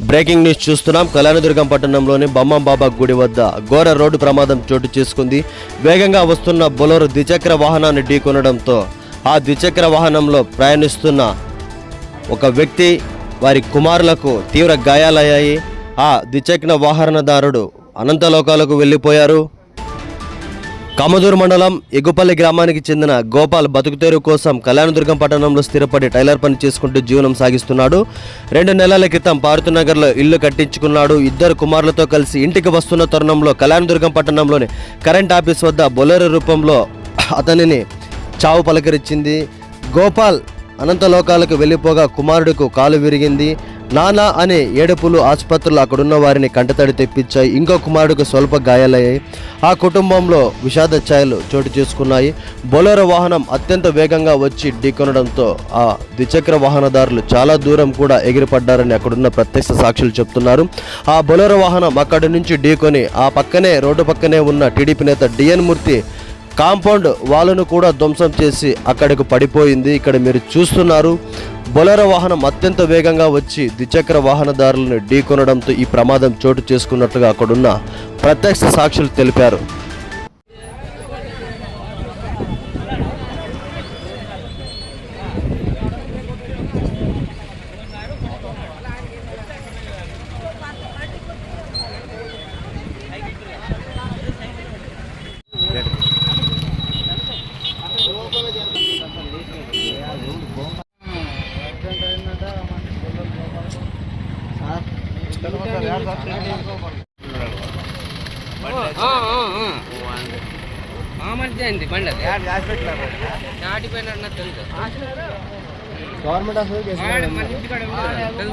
Breaking news చూస్తున్నాం. కళ్యాణదుర్గం పట్టణంలోని బమ్మం బాబా గుడి వద్ద ఘోర రోడ్డు ప్రమాదం చోటు చేసుకుంది. వేగంగా వస్తున్న బొలోరు ద్విచక్ర వాహనాన్ని ఢీకొనడంతో ఆ ద్విచక్ర వాహనంలో ప్రయాణిస్తున్న ఒక వ్యక్తి వారి కుమారులకు తీవ్ర గాయాలయ్యాయి. ఆ ద్విచక్ర వాహనదారుడు అనంతలోకాలకు వెళ్ళిపోయారు. కామదూరు మండలం ఎగుపల్లి గ్రామానికి చెందిన గోపాల్ బతుకుతెరు కోసం కళ్యాణదుర్గం పట్టణంలో స్థిరపడి టైలర్ పని చేసుకుంటూ జీవనం సాగిస్తున్నాడు. రెండు నెలల క్రితం పారుతునగర్లో ఇల్లు కట్టించుకున్నాడు. ఇద్దరు కుమారులతో కలిసి ఇంటికి వస్తున్న తరుణంలో కళ్యాణదుర్గం పట్టణంలోని కరెంట్ ఆఫీస్ వద్ద బొలెరో రూపంలో అతనిని చావు పలకరించింది. గోపాల్ అనంతలోకాలకు వెళ్ళిపోగా కుమారుడికి కాలు విరిగింది. నానా అనే ఏడుపులు ఆసుపత్రులు అక్కడున్న వారిని కంటతడి తెప్పించాయి. ఇంకో కుమారుడికి స్వల్ప గాయాలయ్యాయి. ఆ కుటుంబంలో విషాద ఛాయలు చోటు చేసుకున్నాయి. బొలెరో వాహనం అత్యంత వేగంగా వచ్చి ఢీకొనడంతో ఆ ద్విచక్ర వాహనదారులు చాలా దూరం కూడా ఎగిరిపడ్డారని అక్కడున్న ప్రత్యక్ష సాక్షులు చెప్తున్నారు. ఆ బొలెరో వాహనం అక్కడి నుంచి ఢీకొని ఆ పక్కనే రోడ్డు పక్కనే ఉన్న టీడీపీ నేత డిఎన్ మూర్తి కాంపౌండ్ వాళ్ళను కూడా ధ్వంసం చేసి అక్కడికి పడిపోయింది. ఇక్కడ మీరు చూస్తున్నారు బొలెరో వాహనం అత్యంత వేగంగా వచ్చి ద్విచక్ర వాహనదారులను ఢీకొనడంతో ఈ ప్రమాదం చోటు చేసుకున్నట్లుగా అక్కడున్న ప్రత్యక్ష సాక్షులు తెలిపారు. అండి బండి నాకు తెలుసు గవర్నమెంట్ హాస్పిటల్